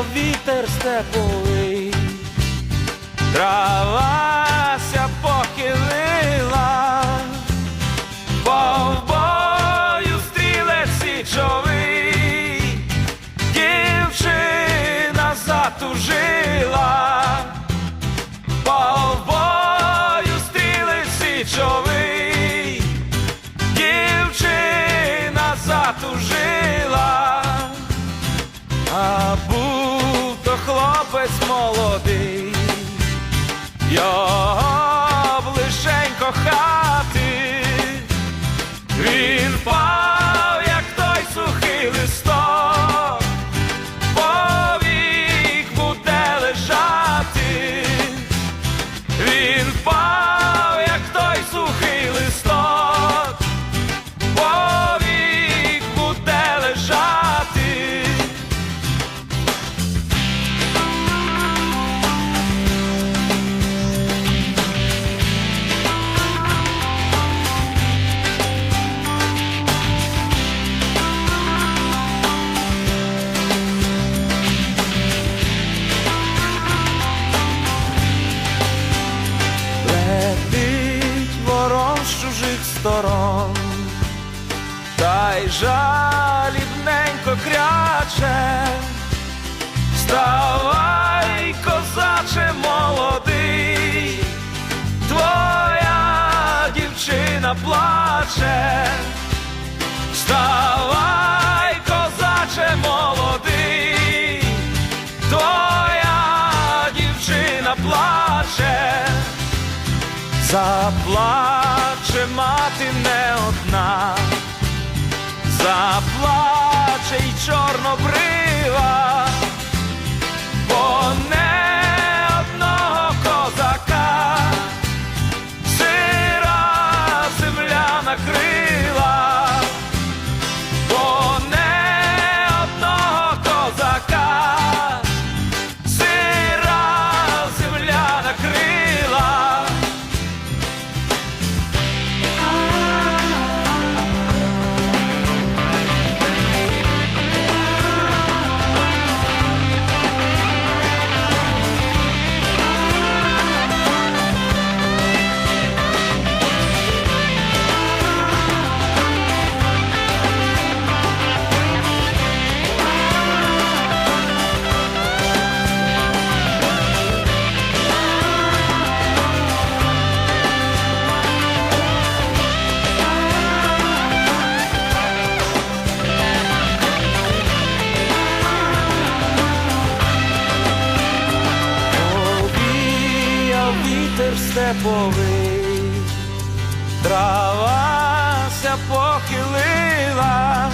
гуляв вітер степовий, трава. Хлопець молодий, його сторон, та й жалібненько кряче, вставай, козаче молодий, твоя дівчина плаче, вставай, козаче молодий, твоя дівчина плаче. Заплаче мати не одна, заплаче й чорнобрива, вітер степовий, травася похилила,